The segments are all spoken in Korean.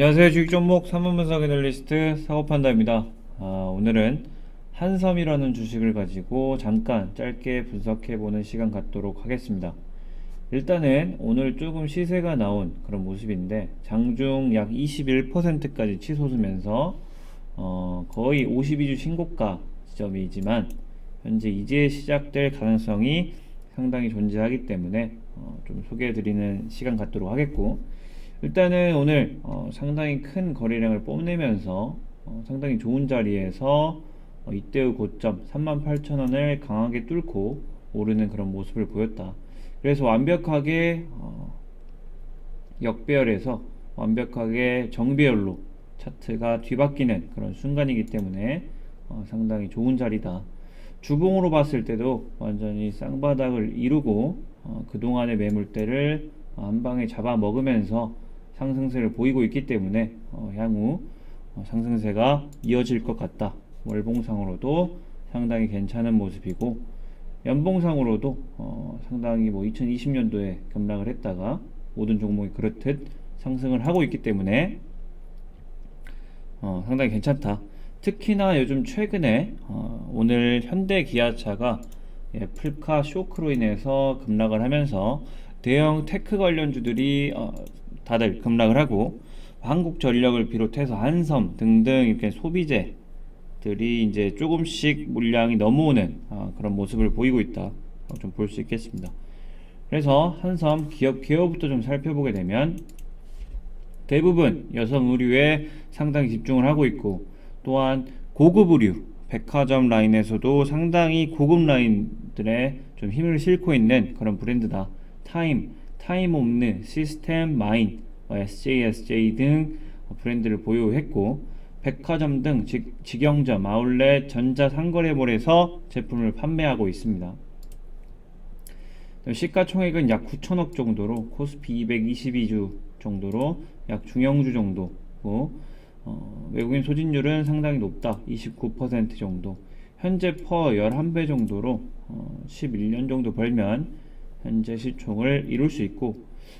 안녕하세요. 주식 종목 산문분석 애널리스트 사고판다입니다. 아, 오늘은 한섬이라는 주식을 가지고 잠깐 짧게 분석해보는 시간 갖도록 하겠습니다. 일단은 오늘 조금 시세가 나온 그런 모습인데 장중 약 21%까지 치솟으면서 어, 거의 52주 신고가 지점이지만 현재 이제 시작될 가능성이 상당히 존재하기 때문에 어, 좀 소개해드리는 시간 갖도록 하겠고 일단은 오늘 어, 상당히 큰 거래량을 뽐내면서 어, 상당히 좋은 자리에서 어, 이때의 고점 38,000원을 강하게 뚫고 오르는 그런 모습을 보였다. 그래서 완벽하게 어, 역배열에서 완벽하게 정배열로 차트가 뒤바뀌는 그런 순간이기 때문에 어, 상당히 좋은 자리다. 주봉으로 봤을 때도 완전히 쌍바닥을 이루고 어, 그동안의 매물대를 한 방에 잡아먹으면서 상승세를 보이고 있기 때문에 어, 향후 어, 상승세가 이어질 것 같다. 월봉상으로도 상당히 괜찮은 모습이고 연봉상으로도 어, 상당히 뭐 2020년도에 급락을 했다가 모든 종목이 그렇듯 상승을 하고 있기 때문에 어, 상당히 괜찮다. 특히나 요즘 최근에 어, 오늘 현대 기아차가 예, 풀카 쇼크로 인해서 급락을 하면서 대형 테크 관련주들이 어, 다들 급락을 하고 한국전력을 비롯해서 한섬 등등 이렇게 소비재들이 이제 조금씩 물량이 넘어오는 어, 그런 모습을 보이고 있다. 좀 볼 수 있겠습니다. 그래서 한섬 기업 개요부터 좀 살펴보게 되면 대부분 여성 의류에 상당히 집중을 하고 있고 또한 고급 의류 백화점 라인에서도 상당히 고급 라인들에 좀 힘을 싣고 있는 그런 브랜드다. 타임, 타임옵느, 시스템, 마인, 뭐 SJSJ 등 브랜드를 보유했고 백화점 등 직, 직영점, 아울렛, 전자 상거래몰에서 제품을 판매하고 있습니다. 시가총액은 약 9천억 정도로 코스피 222주 정도로 약 중형주 정도고 어, 외국인 소진율은 상당히 높다 29% 정도 현재 퍼 11배 정도로 어, 11년 정도 벌면 현재 시총을 이룰 수 있고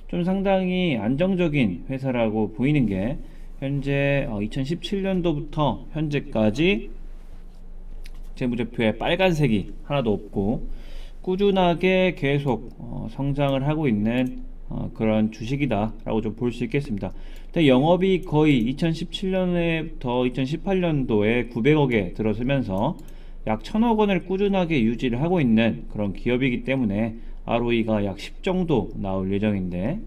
좀 상당히 안정적인 회사라고 보이는 게 현재 어, 2017년도부터 현재까지 재무제표에 빨간색이 하나도 없고 꾸준하게 계속 어, 성장을 하고 있는 어, 그런 주식이다라고 좀 볼 수 있겠습니다. 근데 영업이 거의 2017년에부터 2018년도에 900억에 들어서면서 약 1000억 원을 꾸준하게 유지를 하고 있는 그런 기업이기 때문에 ROE가 약 10 정도 나올 예정인데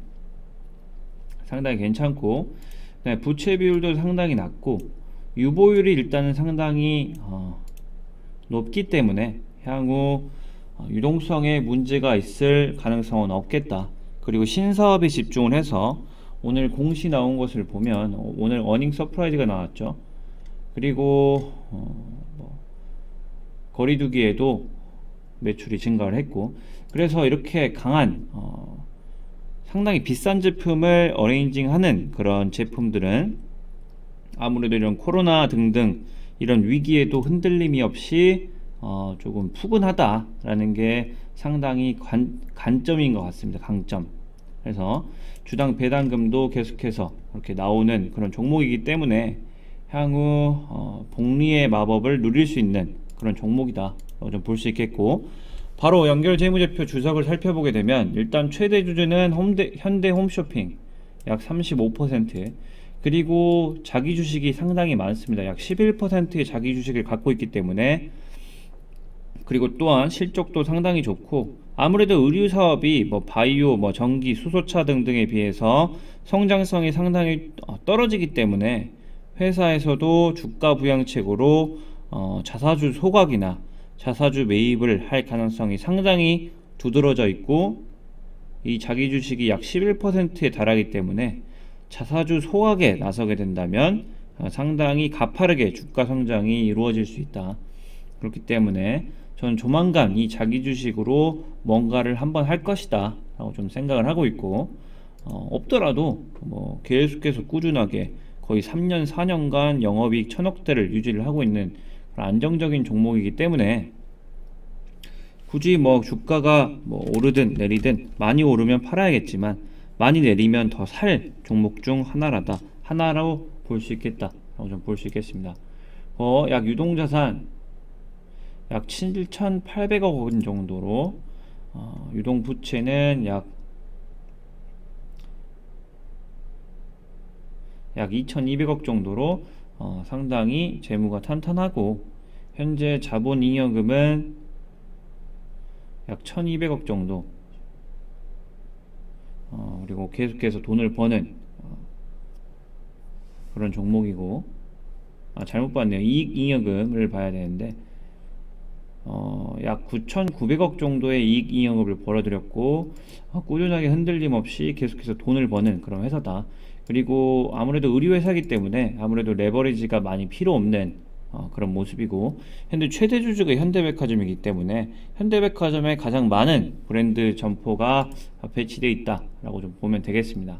상당히 괜찮고 네, 부채 비율도 상당히 낮고 유보율이 일단은 상당히 어, 높기 때문에 향후 어, 유동성에 문제가 있을 가능성은 없겠다. 그리고 신사업에 집중을 해서 오늘 공시 나온 것을 보면 어, 오늘 어닝 서프라이즈가 나왔죠. 그리고 어, 뭐 거리두기에도 매출이 증가를 했고 그래서 이렇게 강한 어, 상당히 비싼 제품을 어레인징하는 그런 제품들은 아무래도 이런 코로나 등등 이런 위기에도 흔들림이 없이 어, 조금 푸근하다라는 게 상당히 관, 간점인 것 같습니다. 강점. 그래서 주당 배당금도 계속해서 이렇게 나오는 그런 종목이기 때문에 향후 어, 복리의 마법을 누릴 수 있는 그런 종목이다. 좀 볼 수 있겠고 바로 연결 재무제표 주석을 살펴보게 되면 일단 최대 주주는 홈대, 현대 홈쇼핑 약 35% 그리고 자기 주식이 상당히 많습니다. 약 11%의 자기 주식을 갖고 있기 때문에 그리고 또한 실적도 상당히 좋고 아무래도 의류 사업이 뭐 바이오, 뭐 전기, 수소차 등등에 비해서 성장성이 상당히 어, 떨어지기 때문에 회사에서도 주가 부양책으로 어, 자사주 소각이나 자사주 매입을 할 가능성이 상당히 두드러져 있고 이 자기 주식이 약 11%에 달하기 때문에 자사주 소각에 나서게 된다면 어, 상당히 가파르게 주가 성장이 이루어질 수 있다. 그렇기 때문에 저는 조만간 이 자기 주식으로 뭔가를 한번 할 것이다 라고 좀 생각을 하고 있고 어, 없더라도 뭐 계속해서 꾸준하게 거의 3년 4년간 영업이익 천억대를 유지를 하고 있는 안정적인 종목이기 때문에 굳이 뭐 주가가 뭐 오르든 내리든 많이 오르면 팔아야겠지만 많이 내리면 더 살 종목 중 하나라다 하나로 볼 수 있겠다 라고 좀 볼 수 있겠습니다. 어, 약 유동자산 약 7,800억 원 정도로 어, 유동 부채는 약 약 2,200억 정도로 어, 상당히 재무가 탄탄하고 현재 자본 잉여금은 약 1,200억 정도. 어, 그리고 계속해서 돈을 버는 어, 그런 종목이고. 아 잘못 봤네요. 이익 잉여금을 봐야 되는데 어, 약 9,900억 정도의 이익 잉여금을 벌어들였고 어, 꾸준하게 흔들림 없이 계속해서 돈을 버는 그런 회사다. 그리고 아무래도 의류 회사이기 때문에 아무래도 레버리지가 많이 필요 없는 어, 그런 모습이고 현재 최대 주주가 현대백화점이기 때문에 현대백화점에 가장 많은 브랜드 점포가 배치되어 있다라고 좀 보면 되겠습니다.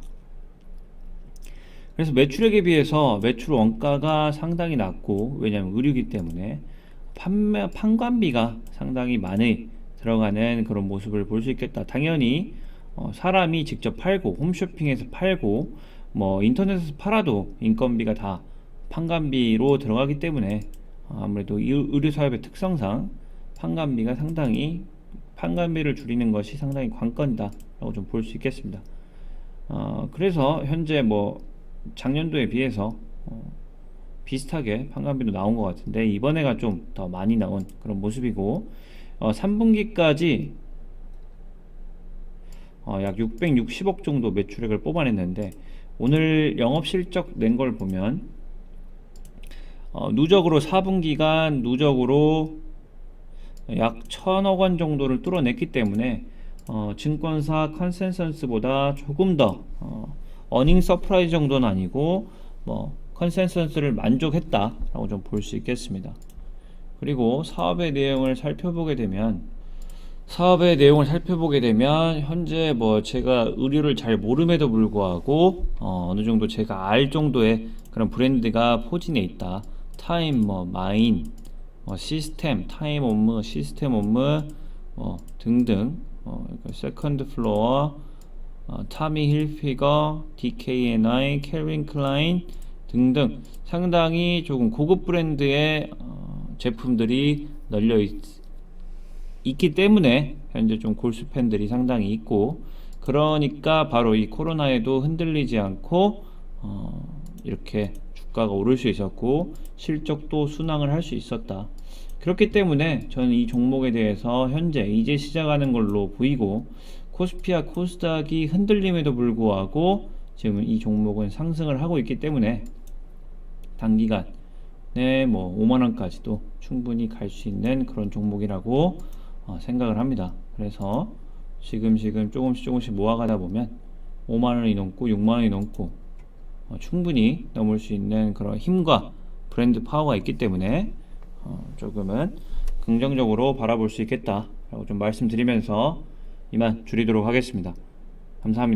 그래서 매출액에 비해서 매출 원가가 상당히 낮고 왜냐하면 의류기 때문에 판매 판관비가 상당히 많이 들어가는 그런 모습을 볼 수 있겠다. 당연히 어, 사람이 직접 팔고 홈쇼핑에서 팔고 뭐 인터넷에서 팔아도 인건비가 다 판관비로 들어가기 때문에 어, 아무래도 이 의류 사업의 특성상 판관비가 상당히 판관비를 줄이는 것이 상당히 관건이다라고 좀 볼 수 있겠습니다. 어, 그래서 현재 뭐 작년도에 비해서 어, 비슷하게 판관비도 나온 것 같은데 이번에가 좀 더 많이 나온 그런 모습이고 어, 3분기까지 어, 약 660억 정도 매출액을 뽑아냈는데 오늘 영업 실적 낸 걸 보면 어, 누적으로 4분기간 누적으로 약 1000억 원 정도를 뚫어냈기 때문에 어, 증권사 컨센서스보다 조금 더 어, 어닝 서프라이즈 정도는 아니고 뭐 컨센서스를 만족했다라고 좀 볼 수 있겠습니다. 그리고 사업의 내용을 살펴보게 되면 사업의 내용을 살펴보게 되면 현재 뭐 제가 의류를 잘 모름에도 불구하고 어, 어느 정도 제가 알 정도의 그런 브랜드가 포진해 있다. 타임 뭐 마인 뭐 시스템 타임 업무 시스템 업무 뭐 등등 어, 세컨드 플로어 어, 타미 힐피거 DKNI 켈빈 클라인 등등 상당히 조금 고급 브랜드의 어, 제품들이 널려 있, 있기 때문에 현재 좀 골수 팬들이 상당히 있고 그러니까 바로 이 코로나에도 흔들리지 않고 어, 이렇게 주가가 오를 수 있었고 실적도 순항을 할 수 있었다. 그렇기 때문에 저는 이 종목에 대해서 현재 이제 시작하는 걸로 보이고 코스피와 코스닥이 흔들림에도 불구하고 지금 이 종목은 상승을 하고 있기 때문에 단기간에 뭐 5만 원까지도 충분히 갈 수 있는 그런 종목이라고 어, 생각을 합니다. 그래서 지금 지금 조금씩 조금씩 모아가다 보면 5만 원이 넘고 6만 원이 넘고 어, 충분히 넘을 수 있는 그런 힘과 브랜드 파워가 있기 때문에 어, 조금은 긍정적으로 바라볼 수 있겠다라고 좀 말씀드리면서 이만 줄이도록 하겠습니다. 감사합니다.